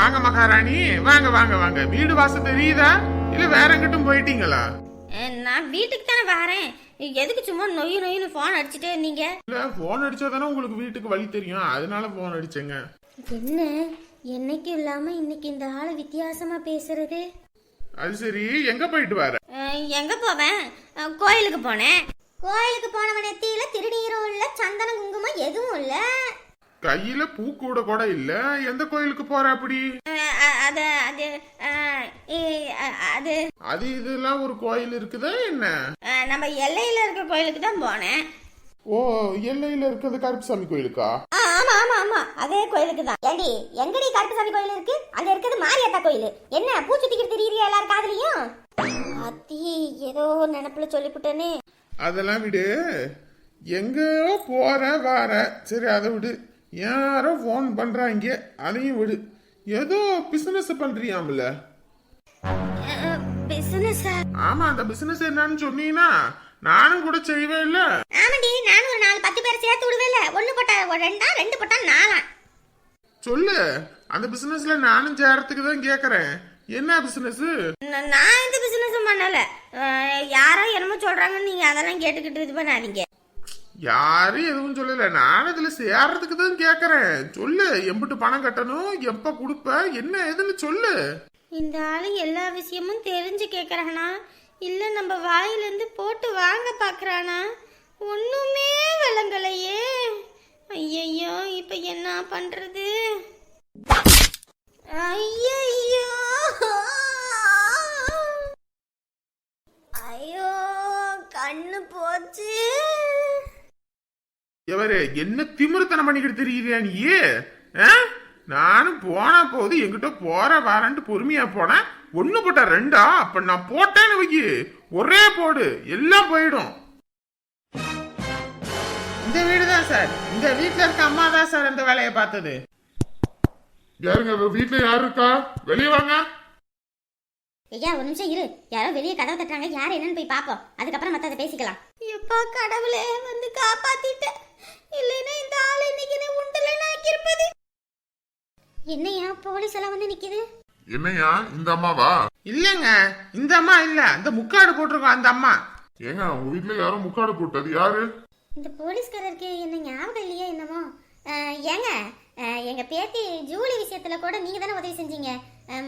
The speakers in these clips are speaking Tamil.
வாங்க மகாராணி வாங்க வாங்க வாங்க. வீடு வாசல் தெரியுதா? இல்ல வேற எங்கிட்டும் போயிட்டீங்களா? நான் வீட்டுக்கு தானே வரேன். எதுக்கு சும்மா நொய்யு நொய்யுன்னு ஃபோன் அடிச்சுட்டே இருந்தீங்க இல்ல போன் அடிச்சா தானே உங்களுக்கு வீட்டுக்கு வழி தெரியும். அதனால போன் அடிச்சேங்க. என்ன? என்னைக்கும் இல்லாம இன்னைக்கு இந்த ஆள் வித்தியாசமா பேசுறது? அது சரி எங்க போயிட்டு வர? எங்க போவேன்? கோயிலுக்கு போனேன். கோயிலுக்கு போனவன் நெத்தியில திருநீரும் இல்ல சந்தன குங்குமம் எதுவும் இல்ல. கையில பூ கூட கூட இல்ல. எந்த கோயிலுக்கு போற அப்படி? அது அது அது. அது இதெல்லாம் ஒரு கோயில் இருக்குதா என்ன? நம்ம எல்லையில இருக்க கோயிலுக்கு தான் போனேன். ஓ எல்லையில இருக்கிறது கருப்புசாமி கோயிலுக்கா? ஆமா ஆமா ஆமா. அதே கோயிலுக்கு தான். ஏண்டி எங்கடி கருப்பசாமி கோயில் இருக்கு? அங்க இருக்கிறது மாரியாத்தா கோயில். என்ன பூ சுத்திக்கிட்டு திரியிறியா எல்லாரும் காதுலயும்? அத்தி ஏதோ நினப்புல சொல்லிவிட்டேனே அதெல்லாம் விடு. எங்கேயோ போற வார. சரி அதை விடு. யாரோ ஃபோன் பண்றாங்க அதையும் விடு. ஏதோ பிசினஸ் பண்றியாம்ல? பிசினஸ் ஆமா அந்த பிசினஸ் என்னன்னு சொன்னீங்கன்னா நானும் கூட செய்வேன் இல்ல. ஆமாடி நானும் ஒரு நாலு பத்து பேர் சேர்த்து விடுவேல ஒண்ணு போட்டா ரெண்டா ரெண்டு போட்டா நாலா? சொல்லு அந்த பிசினஸ்ல நானும் சேரத்துக்கு தான் கேக்குறேன். என்ன பிசினஸ் நான் எந்த பிசினஸும் பண்ணல. யாரோ என்னமோ சொல்றாங்கன்னு நீங்க அதெல்லாம் கேட்டுக்கிட்டு இது பண்ணாதீங்க. யாரும் எதுவும் சொல்லலை. நானும் இதில் சேர்றதுக்கு தான் கேட்குறேன் சொல்லு எம்பிட்டு பணம் கட்டணும் எப்போ கொடுப்ப என்ன ஏதுன்னு சொல்லு. இந்த ஆளு எல்லா விஷயமும் தெரிஞ்சு கேட்குறானா இல்லை நம்ம வாயிலேருந்து போட்டு வாங்க பார்க்குறானா ஒன்றுமே விளங்கலையே. ஐயையோ இப்போ என்ன பண்ணுறது ஐயையோ எவரு என்ன திமிருத்தனம் பண்ணிக்கிட்டு தெரியுறியா நீ ஆ? நானும் போனா போது எங்கிட்ட போற வாரன்ட்டு பொறுமையா போனேன் ஒண்ணு போட்ட ரெண்டா? அப்ப நான் போட்டேன்னு வைக்கி ஒரே போடு எல்லாம் போயிடும். இந்த வீடு தான் சார். இந்த வீட்ல இருக்க அம்மா தான் சார் இந்த வேலையை பார்த்தது. யாருங்க? வீட்ல யாரு இருக்கா? வெளியே வாங்க. ஐயா ஒரு நிமிஷம் இரு. யாரோ வெளியே கதவை தட்டுறாங்க. யார் என்னன்னு போய் பாப்போம் அதுக்கப்புறம் மத்த அதை பேசிக்கலாம். எப்பா கடவுளே வந்து காப்பாத்திட்ட இல்லைன்னா இந்த ஆள் இன்னைக்கு நீ உண்டல ஆக்கியிருப்பது. என்னையா போலீஸ் எல்லாம் வந்து நிக்குது? என்னையா? இந்த அம்மாவா? இல்லங்க இந்த அம்மா இல்ல. இந்த முக்காடு போட்டிருக்கோம் அந்த அம்மா. ஏங்க உங்க வீட்ல யாரோ முக்காடு போட்டது யாரு? இந்த போலீஸ்காரருக்கு என்ன ஞாபகம் இல்லையா என்னமோ? ஏங்க எங்க பேத்தி ஜூலி விஷயத்துல கூட நீங்க தானே உதவி செஞ்சீங்க.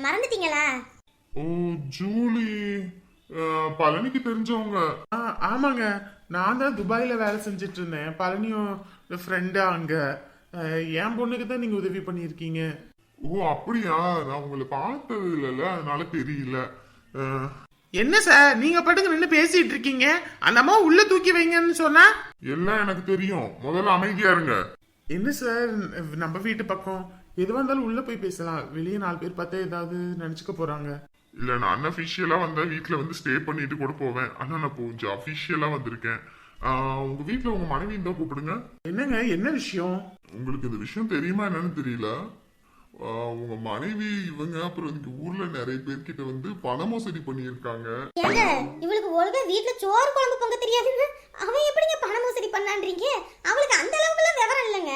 மறந்துட்டீங்களா? ஓ ஜூலி பழனிக்கு தெரிஞ்சவங்க. ஆமாங்க. நான் தான் துபாயில வேலை செஞ்சுட்டு இருந்தேன் பழனியும் ஃப்ரெண்டா அங்க. என் பொண்ணுக்கு தான் நீங்க உதவி பண்ணியிருக்கீங்க. ஓ அப்படியா? நான் உங்களை பார்த்தது இல்லைல்ல அதனால தெரியல. என்ன சார்? நீங்க பாட்டுக்கு நின்று பேசிட்டு இருக்கீங்க. அந்த அம்மா உள்ள தூக்கி வைங்கன்னு சொன்னா? எல்லாம் எனக்கு தெரியும். முதல்ல அமைதியா இருங்க. என்ன சார்? நம்ம வீட்டு பக்கம். எதுவா இருந்தாலும் உள்ள போய் பேசலாம். வெளியே நாலு பேர் பார்த்தா ஏதாவது நினைச்சுக்க போறாங்க. இல்ல நான் அன்அஃபிஷியலா வந்தா வீட்ல வந்து ஸ்டே பண்ணிட்டு கூட போவேன். ஆனா நான் இப்போ கொஞ்சம் அஃபிஷியலா வந்திருக்கேன். உங்க வீட்ல உங்க மனைவி இருந்தா கூப்பிடுங்க. என்னங்க என்ன விஷயம்? உங்களுக்கு இந்த விஷயம் தெரியுமா என்னன்னு தெரியல. ஆஹ் உங்க மனைவி இவங்க அப்புறம் இங்க ஊர்ல நிறைய பேர்கிட்ட வந்து பண மோசடி பண்ணியிருக்காங்க. இவளுக்கு ஒழுங்கா வீட்ல சோறு குழம்பு பொங்க அவன் எப்படிங்க பண மோசடி பண்ணான்றீங்க அவளுக்கு அந்த அளவுக்குலாம் விவரம் இல்லைங்க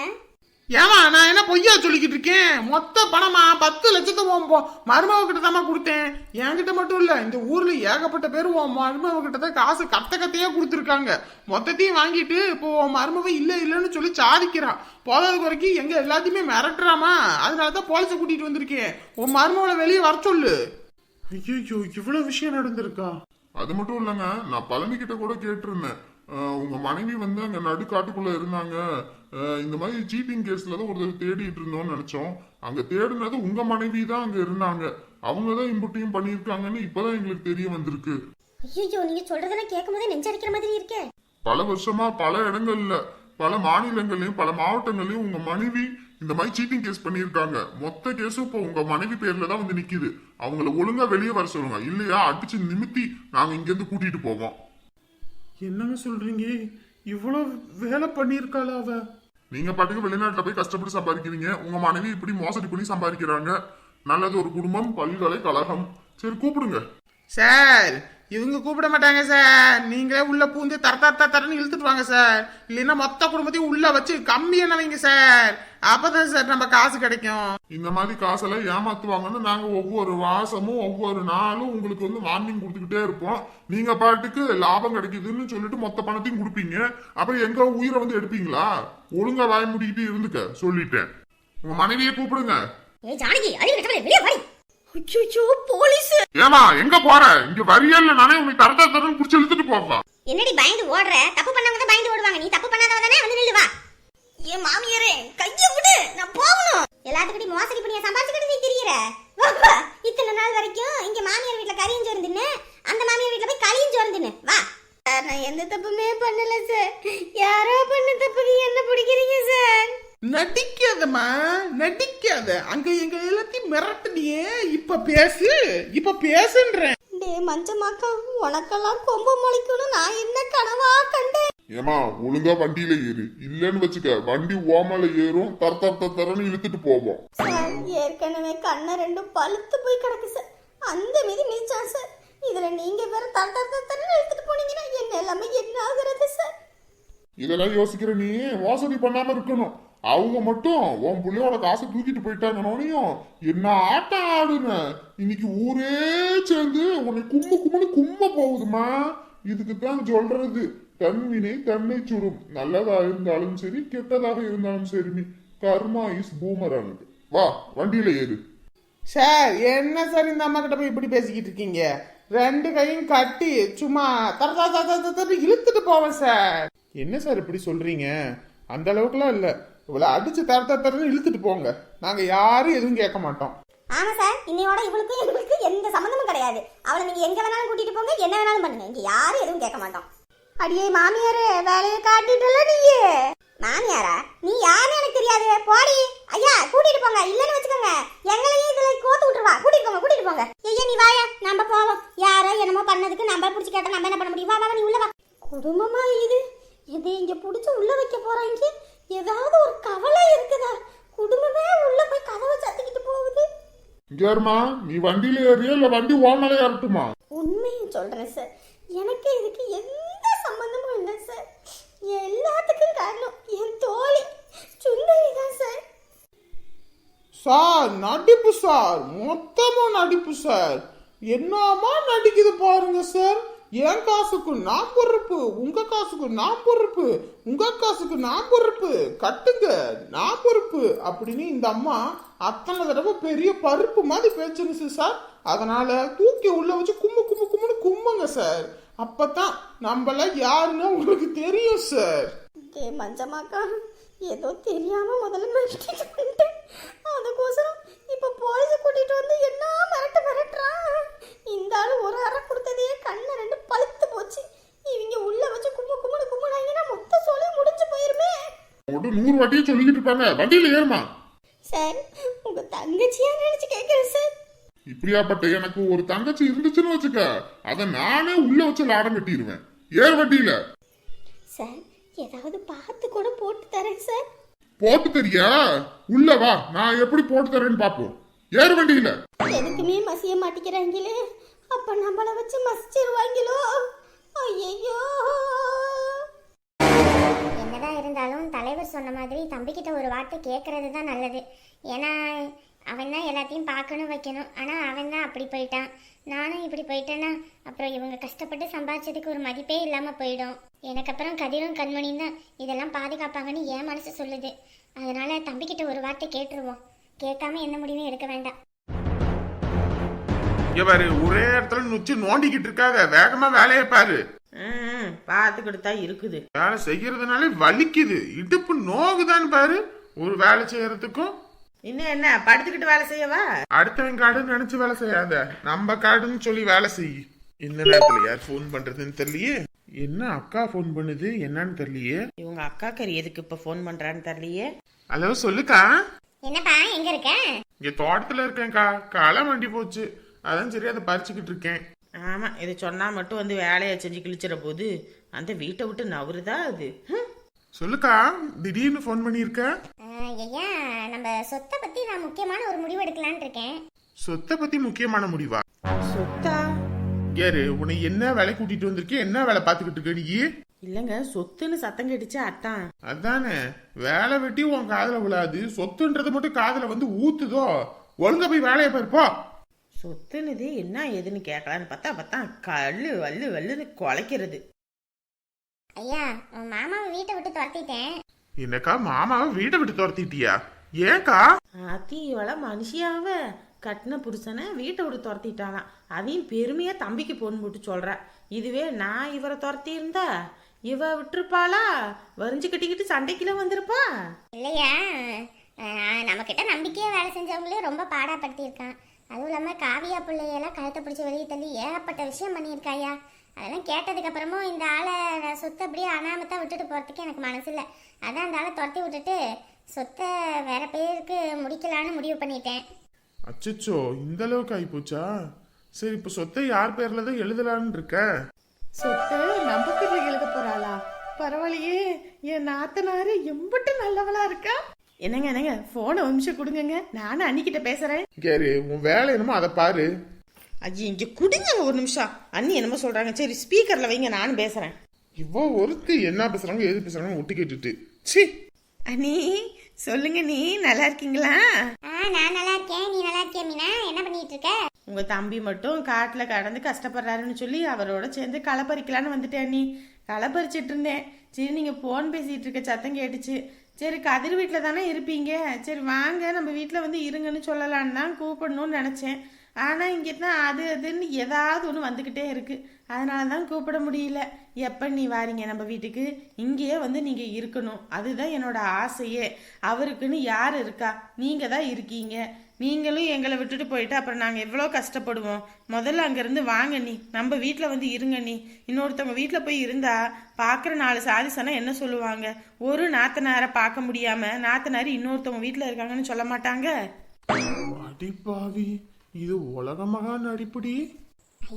ஏமா நான் என்ன பொய்யா சொல்லிக்கிட்டு இருக்கேன். மொத்த பணமா பத்து லட்சத்தை உன் பொ- மருமக கிட்ட தாமா கொடுத்தேன். என்கிட்ட மட்டும் இல்ல இந்த ஊர்ல ஏகப்பட்ட பேர் உன் மருமக கிட்ட தான் காசு கத்த கத்தையா கொடுத்துருக்காங்க. மொத்தத்தையும் வாங்கிட்டு இப்போ உன் மருமக இல்ல இல்லன்னு சொல்லி சாதிக்கிறான். போதாத குறைக்கு எங்க எல்லாத்தையுமே மிரட்டுறாமா? அதனால தான் போலீஸ கூட்டிட்டு வந்திருக்கேன். உன் மருமகளை வெளியே வர சொல்லு. ஐயோ இவ்வளவு விஷயம் நடந்திருக்கா? அது மட்டும் இல்லைங்க நான் பழனி கிட்ட கூட கேட்டிருந்தேன். உங்க மனைவி வந்து அங்க நடுக்காட்டுக்குள்ள இருந்தாங்க. இந்த மாதிரி சீட்டிங் கேஸ்ல தான் ஒருத்தர் தேடிட்டு இருந்தோம்னு நினைச்சோம். அங்க தேடினது உங்க மனைவி தான் அங்க இருந்தாங்க. அவங்க தான் இம்புட்டையும் பண்ணியிருக்காங்கன்னு இப்பதான் எங்களுக்கு தெரிய வந்திருக்கு. ஐயோ நீங்க சொல்றதெல்லாம் கேட்கும் போதே நெஞ்சடிக்கிற மாதிரி இருக்கே. பல வருஷமா பல இடங்கள்ல பல மாநிலங்கள்லயும் பல மாவட்டங்கள்லயும் உங்க மனைவி இந்த மாதிரி சீட்டிங் கேஸ் பண்ணியிருக்காங்க. மொத்த கேஸும் இப்போ உங்க மனைவி பேர்ல தான் வந்து நிக்குது. அவங்கள ஒழுங்கா வெளியே வர சொல்லுங்க. இல்லையா அடிச்சு நிமித்தி நாங்க இங்க இருந்து கூட்டிட்டு போவோம். என்னங்க சொல்றீங்க? இவ்வளவு வேலை பண்ணியிருக்காளா அவ? நீங்க பாட்டுக்கு வெளிநாட்டுல போய் கஷ்டப்பட்டு சம்பாதிக்கிறீங்க. உங்க மனைவி இப்படி மோசடி பண்ணி சம்பாதிக்கிறாங்க. நல்லது ஒரு குடும்பம் பல்கலை கழகம். சரி கூப்பிடுங்க. சார் இவங்க கூப்பிட மாட்டாங்க சார். நீங்களே உள்ள பூந்து தர தர தர தரன்னு இழுத்துட்டு வாங்க சார். இல்லைன்னா மொத்த குடும்பத்தையும் உள்ள வச்சு கம்மி என்ன வைங்க சார். அப்பதான் சார் நம்ம காசு கிடைக்கும். இந்த மாதிரி காசெல்லாம் ஏமாத்துவாங்கன்னு நாங்க ஒவ்வொரு மாசமும் ஒவ்வொரு நாளும் உங்களுக்கு வந்து வார்னிங் கொடுத்துக்கிட்டே இருப்போம். நீங்க பாட்டுக்கு லாபம் கிடைக்குதுன்னு சொல்லிட்டு மொத்த பணத்தையும் கொடுப்பீங்க. அப்புறம் எங்க உயிரை வந்து எடுப்பீங்களா? ஒழுங்கா வாய் முடிக்கிட்டு இருந்துக்க சொல்லிட்டேன். உங்க மனைவியை கூப்பிடுங்க. அச்சோ போலீஸ்! ஏமா எங்க போற? இங்க வரியல்ல நானே உனக்கு தரதா தரன்னு புடிச்சு இழுத்துட்டு போவா. என்னடி பயந்து ஓடுற? தப்பு பண்ணவங்க தான் பயந்து ஓடுவாங்க. நீ தப்பு பண்ணாதவ தானே வந்து நில்லு வா ஏன் மாமியாரே கைய விடு நான் போகணும். எல்லாத்துக்கிட்டையும் மோசடி பண்ணிய சம்பாதிச்சுக்கிட்டு நீ திரியற. இத்தனை நாள் வரைக்கும் இங்க மாமியார் வீட்ல கறியும் சோறு தின்னு அந்த மாமியார் வீட்ல போய் களியும் சோறு தின்னு. வா. சார் நான் எந்த தப்புமே பண்ணல சார். யாரோ பண்ண தப்புக்கு என்ன பிடிக்கிறீங்க சார்? நடிக்காதம்மா நடிக்காத அங்க எங்க எல்லாத்தையும் மிரட்டுனியே. இப்ப பேசு. இப்ப பேசுன்றேன். டே மஞ்சமாக்கா உனக்கெல்லாம் கொம்பு முளைக்கணும் நான் என்ன கனவா கண்டேன்? ஏமா ஒழுங்கா வண்டியில ஏறு. இல்லன்னு வச்சுக்க வண்டி ஓமல ஏறும் தர தர தர தரன்னு இழுத்துட்டு போவோம். சார் ஏற்கனவே கண்ணை ரெண்டும் பழுத்து போய் கிடக்கு சார். அந்த மீதி மிதிச்சான் சார். இதுல நீங்க வேற தர தர தர தரன்னு எடுத்துட்டு போனீங்கன்னா என்ன எல்லாமே என்ன ஆகுறது சார்? இதெல்லாம் யோசிக்கிற நீ. மோசடி பண்ணாம இருக்கணும். அவங்க மட்டும் உன் புள்ளையோட காசை தூக்கிட்டு போயிட்டாங்கன்னோனையும் என்ன ஆட்டம் ஆடுன? இன்னைக்கு ஊரே சேர்ந்து உன்னை கும்மு கும்முன்னு கும்ம போகுதுமா இதுக்கு தான் சொல்றது தன்வினை தன்னை சுடும். நல்லதா இருந்தாலும் சரி கெட்டதாக இருந்தாலும் சரி கர்மா இஸ் பூமரங் வா வண்டியில ஏறு. சார் என்ன சார் இந்த அம்மா கிட்ட போய் இப்படி பேசிக்கிட்டு இருக்கீங்க? ரெண்டு கையும் கட்டி சும்மா தர தர இழுத்துட்டு போவேன் சார். என்ன சார் இப்படி சொல்றீங்க? அந்த அளவுக்குலாம் இல்ல. இவ்வளவு அடிச்சு தர தர தரன்னு இழுத்துட்டு போங்க. நாங்க யாரும் எதுவும் கேட்க மாட்டோம். ஆமா சார் இன்னையோட இவளுக்கும் எங்களுக்கு எந்த சம்மந்தமும் கிடையாது. அவளை நீங்க எங்க வேணாலும் கூட்டிட்டு போங்க என்ன வேணாலும் பண்ணுங்க. இங்க யாரும் எதுவும் கேட்க மாட்டோம். அடியே மாமியாரே வேலையை காட்டிட்டல நீயே. மாமியாரா? நீ யாருன்னு எனக்கு தெரியாது. போடி ஐயா கூட்டிட்டு போங்க இல்லன்னு வச்சுக்கோங்க எங்களையும் இதுல கோத்து விட்டுருவா கூட்டிட்டு போங்க கூட்டிட்டு போங்க ஐயா நீ வாயா நம்ம போவோம் யாரோ என்னமோ பண்ணதுக்கு நம்ம புடிச்சு கேட்டா நம்ம என்ன பண்ண முடியும் வா வா நீ உள்ள வா குடும்பமா இது இதை இங்க புடிச்சு உள்ள வைக்க போறாங்க ஏதாவது ஒரு கவலை இருக்குதா குடும்பமே உள்ள போய் கதவை சத்திக்கிட்டு போகுது இங்கேருமா நீ வண்டியில ஏறியா இல்ல வண்டி ஓமல ஏறட்டுமா? உண்மையை சொல்றேன் சார் எனக்கு இதுக்கு எந்த சம்பந்தமும் இல்லை சார் எல்லாத்துக்கும் காரணம் என் தோழி சுந்தரி தான் சார் சார் நடிப்பு சார். மொத்தமா நடிப்பு சார் என்னமா நடிக்குது பாருங்க சார் என் காசுக்கு நான் பொறுப்பு உங்க காசுக்கு நான் பொறுப்பு உங்க காசுக்கு நான் பொறுப்பு. கட்டுங்க நான் பொறுப்பு அப்படின்னு இந்த அம்மா அத்தனை தடவை பெரிய பருப்பு மாதிரி பேச்சுருச்சு சார். அதனால தூக்கி உள்ள வச்சு கும்மு கும்மு கும்முன்னு கும்முங்க சார். அப்பதான் நம்மள யாருன்னு உங்களுக்கு தெரியும் சார். டே மஞ்சமாக்கா ஏதோ தெரியாம முதல்ல வந்துட்டேன். அதுக்கோசரம் இப்ப போலீஸ கூட்டிட்டு வந்து என்ன மிரட்டு மிரட்டுறான் இந்த ஆளு ஒரு அறை கொடுத்ததே கண்ணை ரெண்டு பழுத்து போச்சு. இவங்க உள்ள வச்சு கும்மு கும்முன்னு கும்முனாங்கன்னா மொத்த சொல்லி முடிஞ்சு போயிருமே. ஒரு நூறு வாட்டியும் சொல்லிக்கிட்டு இருப்பாங்க. வண்டியில ஏறுமா. சார் உங்க தங்கச்சியா நினைச்சு கேட்கிறேன் சார். இப்படியாப்பட்ட எனக்கு ஒரு தங்கச்சி இருந்துச்சுன்னு வச்சுக்க அத நானே உள்ள வச்சு லாடம் கட்டிடுவேன் ஏர் வண்டியில. சார் ஏதாவது பார்த்து கூட போட்டு தரேன் சார். போட்டு தெரியா? உள்ள வா நான் எப்படி போட்டு தரேன்னு பாப்போம் ஏர் வண்டியில. எதுக்குமே மசிய மாட்டேங்கிறாங்களே அப்ப நம்மள வச்சு மசிச்சிருவாங்களோ? ஐயோ என்னதான் இருந்தாலும் தலைவர் சொன்ன மாதிரி தம்பிக்கிட்ட ஒரு வார்த்தை கேட்கறது தான் நல்லது. ஏன்னா அவன் தான் எல்லாத்தையும் பார்க்கணும் வைக்கணும். ஆனால் அவன் தான் அப்படி போயிட்டான். நானும் இப்படி போயிட்டேன்னா அப்புறம் இவங்க கஷ்டப்பட்டு சம்பாதிச்சதுக்கு ஒரு மதிப்பே இல்லாமல் போயிடும். எனக்கு அப்புறம் கதிரும் கண்மணியும் தான் இதெல்லாம் பாதுகாப்பாங்கன்னு என் மனசு சொல்லுது. அதனால தம்பிக்கிட்ட ஒரு வார்த்தை கேட்டுருவோம். கேட்காம எந்த முடிவும் எடுக்க வேண்டாம். ஒரே இடத்துல நுச்சு நோண்டிக்கிட்டு இருக்காத. வேகமா வேலையை பாரு. பார்த்துக்கிட்டு தான் இருக்குது. வேலை செய்யறதுனாலே வலிக்குது. இடுப்பு நோகுதான்னு பாரு. ஒரு வேலை செய்யறதுக்கும். இன்னும் என்ன? படுத்துக்கிட்டு வேலை செய்யவா? அடுத்தவன் காடுன்னு நினைச்சு வேலை செய்யாத. நம்ம காடுன்னு சொல்லி வேலை செய். இந்த நேரத்துல யார் ஃபோன் பண்றதுன்னு தெரியலையே? என்ன அக்கா ஃபோன் பண்ணுது? என்னன்னு தெரியலையே? இவங்க அக்கா கறி எதுக்கு இப்ப ஃபோன் பண்றான்னு தெரியலையே? ஹலோ சொல்லுக்கா. என்னப்பா எங்கே இருக்க? இங்க தோட்டத்துல இருக்கேன்க்கா. களை வண்டி போச்சு. அதான் சரி அதை பறிச்சுக்கிட்டு இருக்கேன். ஆமா இது சொன்னா மட்டும் வந்து வேலையை செஞ்சு கிழிச்சிட போது அந்த வீட்டை விட்டு நவருதா அது. சொல்லுக்கா திடீர்னு ஃபோன் பண்ணியிருக்க? ஐயா நம்ம சொத்தை பற்றி நான் முக்கியமான ஒரு முடிவு எடுக்கலான்னு இருக்கேன். சொத்தை பத்தி முக்கியமான முடிவா? சொத்தா? கேரு உன்னை என்ன வேலை கூட்டிட்டு வந்திருக்கே என்ன வேலை பார்த்துக்கிட்டு இருக்க நீ? இல்லைங்க சொத்துன்னு சத்தம் கேட்டுச்சு அத்தான். அதானே வேலை வெட்டி உன் காதுல விழாது சொத்துன்றது மட்டும் காதுல வந்து ஊத்துதோ? ஒழுங்கா போய் வேலையை பாருப்போ சொத்துன்னுது என்ன ஏதுன்னு கேட்கலான்னு பார்த்தா பார்த்தா கல்லு வல்லு வல்லுன்னு குலைக்கிறது. ஐயா உன் மாமாவை வீட்டை விட்டு துரத்திட்டேன். என்னக்கா மாமாவை வீட்டை விட்டு துரத்திட்டியா? ஏன்க்கா? ஆத்தி இவள மனுஷியாவ கட்டின புருஷனை வீட்டை விட்டு துரத்திட்டாளாம் அதையும் பெருமையா தம்பிக்கு பொண்ணு போட்டு சொல்றா. இதுவே நான் இவரை துரத்தி இருந்தா இவ விட்டுருப்பாளா? வரிஞ்சு கட்டிக்கிட்டு சண்டைக்குள்ள வந்திருப்பா? இல்லையா? நம்ம கிட்ட நம்பிக்கையா வேலை செஞ்சவங்களே ரொம்ப பாடாப்படுத்தியிருக்கான். அதுவும் இல்லாம காவியா பிள்ளையெல்லாம் கழுத்தை பிடிச்சி வெளியே தள்ளி ஏகப்பட்ட விஷயம் பண்ணியிருக்காயா? அதெல்லாம் கேட்டதுக்கு அப்புறமும் இந்த ஆளை நான் சொத்தை அப்படியே அனாமத்தா விட்டுட்டு போறதுக்கு எனக்கு மனசு இல்லை. அதான் அந்த ஆளை துரத்தி விட்டுட்டு சொத்தை வேற பேருக்கு முடிக்கலான்னு முடிவு பண்ணிட்டேன். அச்சச்சோ இந்த அளவுக்கு ஆயிப்போச்சா? சரி இப்ப சொத்தை யார் பேர்ல தான் எழுதலான்னு இருக்க? சொத்தை நம்ம பேர்ல எழுத போறாளா? பரவாயில்லையே என் நாத்தனாரு எம்பிட்டு நல்லவளா இருக்கா? என்னங்க என்னங்க? போனை நிமிஷம் கொடுங்கங்க. நானும் அன்னிக்கிட்ட பேசுறேன். கேரு உன் வேலை என்னமோ அதை பாரு. ஐயோ இங்க குடுங்க ஒரு நிமிஷம். அண்ணி என்னமோ சொல்றாங்க. சரி ஸ்பீக்கர்ல வைங்க நானும் பேசுறேன். இவ்வளோ ஒருத்தி என்ன பேசுறாங்க எது பேசுறாங்க ஒட்டு கேட்டுட்டு. சி. அண்ணி சொல்லுங்க நீ நல்லா இருக்கீங்களா? ஆ நான் நல்லா இருக்கேன். நீ நல்லா இருக்கியா மீனா? என்ன பண்ணிட்டு இருக்க? உங்க தம்பி மட்டும் காட்டுல கடந்து கஷ்டப்படுறாருன்னு சொல்லி அவரோட சேர்ந்து களை பறிக்கலான்னு வந்துட்டேன் நீ களை பறிச்சிட்டு இருந்தேன். சரி நீங்க போன் பேசிட்டு இருக்க சத்தம் கேட்டுச்சு. சரி கதிர் வீட்டில் தானே இருப்பீங்க? சரி வாங்க நம்ம வீட்டில் வந்து இருங்கன்னு சொல்லலான்னு தான் கூப்பிடணும்னு நினச்சேன். ஆனால் இங்கே தான் அது அதுன்னு ஏதாவது ஒன்று வந்துக்கிட்டே இருக்குது அதனால தான் கூப்பிட முடியல. எப்போ நீ வாரீங்க நம்ம வீட்டுக்கு? இங்கேயே வந்து நீங்கள் இருக்கணும். அதுதான் என்னோட ஆசையே. அவருக்குன்னு யார் இருக்கா? நீங்கள் தான் இருக்கீங்க. நீங்களும் எங்களை விட்டுட்டு போயிட்டு அப்புறம் நாங்கள் எவ்வளோ கஷ்டப்படுவோம். முதல்ல அங்கேருந்து வாங்க நீ. நம்ம வீட்டில் வந்து இருங்க நீ. இன்னொருத்தவங்க வீட்டில் போய் இருந்தா பார்க்குற நாலு சாதி என்ன சொல்லுவாங்க? ஒரு நாத்தனாரை பார்க்க முடியாமல் நாத்தனார் இன்னொருத்தவங்க வீட்டில் இருக்காங்கன்னு சொல்ல மாட்டாங்க? அடிப்பாவி. இது உலக மகா நடிப்புடி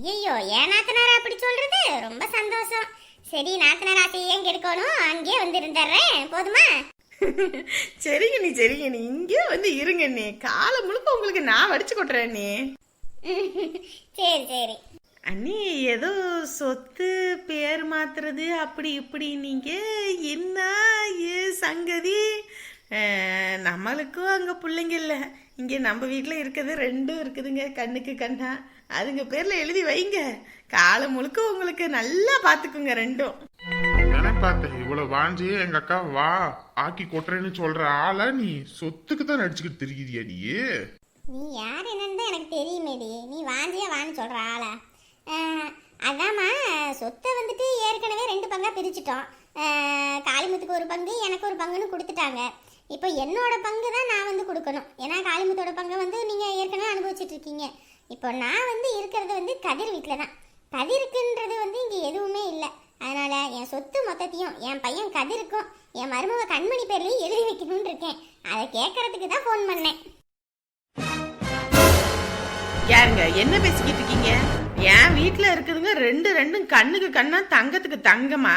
ஐயோ ஏன் நாத்தனார் அப்படி சொல்றது? ரொம்ப சந்தோஷம். சரி நாத்தனார் ஆசையை ஏன் கெடுக்கணும்? அங்கேயே வந்து இருந்துடுறேன் போதுமா? சரிங்க நீ சரிங்க நீ இங்கே வந்து இருங்க நீ காலை முழுக்க உங்களுக்கு நான் வடிச்சு கொட்டுறேன் நீ சரி சரி. அண்ணி ஏதோ சொத்து பேர் மாத்துறது அப்படி இப்படி நீங்க என்ன ஏ சங்கதி? நம்மளுக்கும் அங்கே பிள்ளைங்க இல்லை. இங்கே நம்ம வீட்டில் இருக்கிறது ரெண்டும் இருக்குதுங்க. கண்ணுக்கு கண்ணா. அதுங்க பேரில் எழுதி வைங்க. காலம் முழுக்க உங்களுக்கு நல்லா பார்த்துக்குங்க ரெண்டும். தானே பார்த்தேன் இவ்வளவு வாஞ்சி எங்க அக்கா வா ஆக்கி கொட்டுறேன்னு சொல்ற ஆளா நீ சொத்துக்கு தான் நடிச்சுக்கிட்டு தெரியுதியா நீ? நீ யார் என்னன்னு தான் எனக்கு தெரியுமேடி. நீ வாஞ்சியா வான்னு சொல்ற ஆளா. அதாம்மா சொத்தை வந்துட்டு ஏற்கனவே ரெண்டு பங்கா பிரிச்சிட்டோம். காளிமுத்துக்கு ஒரு பங்கு எனக்கு ஒரு பங்குன்னு கொடுத்துட்டாங்க. இப்போ என்னோட பங்கு தான் நான் வந்து கொடுக்கணும். ஏன்னா காளிமுத்தோட பங்கை வந்து நீங்கள் ஏற்கனவே அனுபவிச்சுட்டு இருக்கீங்க இப்போ நான் வந்து இருக்கிறது வந்து கதிர் வீட்டில் தான். கதிருக்குன்றது வந்து இங்கே எதுவுமே இல்லை. அதனால் என் சொத்து மொத்தத்தையும் என் பையன் கதிருக்கும் என் மருமக கண்மணி பேர்லையும் எழுதி வைக்கணும்னு இருக்கேன் அதை கேட்கறதுக்கு தான் ஃபோன் பண்ணேன். யாருங்க? என்ன பேசிக்கிட்டு இருக்கீங்க என் வீட்டில் இருக்குதுங்க ரெண்டு ரெண்டும் கண்ணுக்கு கண்ணா தங்கத்துக்கு தங்கமா.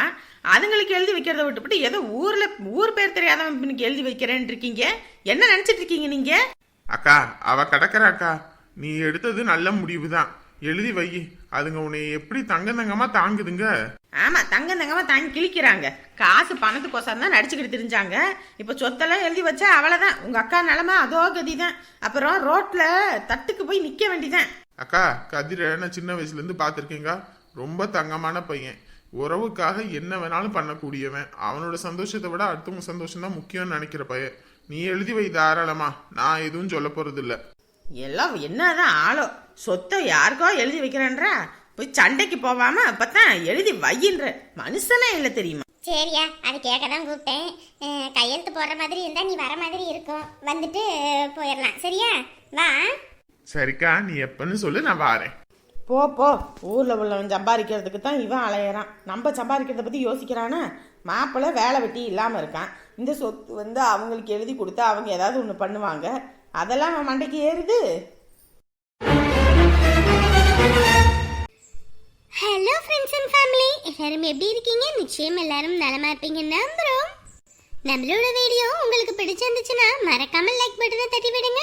அதுங்களுக்கு எழுதி வைக்கிறத விட்டுவிட்டு ஏதோ ஊர்ல ஊர் பேர் தெரியாதவனுக்கு எழுதி வைக்கிறேன்னு இருக்கீங்க என்ன நினைச்சிட்டு இருக்கீங்க நீங்க? அக்கா அவ கிடக்குற அக்கா. நீ எடுத்தது நல்ல முடிவு தான் எழுதி வை. அதுங்க உன்னை எப்படி தங்க தங்கமா தாங்குதுங்க? ஆமா தங்க தங்கமா தாங்கி கிழிக்கிறாங்க. காசு பணத்துக்கோசரம் தான் நடிச்சுக்கிட்டு தெரிஞ்சாங்க. இப்ப சொத்தெல்லாம் எழுதி வச்சா அவ்வளவுதான். உங்க அக்கா நிலமை அதோ கதி தான் அப்புறம் ரோட்ல தட்டுக்கு போய் நிக்க வேண்டிதான். அக்கா கதிரை நான் சின்ன வயசுல இருந்து பார்த்துருக்கேங்க. ரொம்ப தங்கமான பையன். உறவுக்காக என்ன வேணாலும் பண்ணக்கூடியவன். அவனோட சந்தோஷத்தை விட அடுத்தவங்க சந்தோஷம் தான் முக்கியம்னு நினைக்கிற பையன். நீ எழுதி வை தாராளமா. நான் எதுவும் சொல்ல போறது இல்ல எல்லாம் என்னதான் ஆளோ. சொத்தை யாருக்கோ எழுதி வைக்கிறேன்றா. போய் சண்டைக்கு போவாம அப்பதான் எழுதி வையின்ற. மனுஷனே இல்லை தெரியுமா? சரியா. அது கேட்க தான் கூப்பிட்டேன் கையெழுத்து போடுற மாதிரி இருந்தா நீ வர மாதிரி இருக்கும். வந்துட்டு போயிடலாம் சரியா? வா. சரிக்கா நீ எப்பன்னு சொல்லு நான் வாரேன். போ போ. ஊர்ல உள்ளவன் சம்பாதிக்கிறதுக்கு தான் இவன் அலையறான். நம்ம சம்பாதிக்கிறத பத்தி யோசிக்கிறானா? மாப்பிள்ளை வேலை வெட்டி இல்லாம இருக்கான். இந்த சொத்து வந்து அவங்களுக்கு எழுதி கொடுத்தா அவங்க ஏதாவது ஒன்று பண்ணுவாங்க. அதெல்லாம் அவன் மண்டைக்கு ஏறுது. ஹலோ ஃப்ரெண்ட்ஸ் அண்ட் ஃபேமிலி எல்லாரும் எப்படி இருக்கீங்க? நிச்சயம் எல்லாரும் நலமா இருப்பீங்க நம்புறோம். நம்மளோட வீடியோ உங்களுக்கு பிடிச்சிருந்துச்சுன்னா மறக்காம லைக் பட்டனை தட்டி விடுங்க.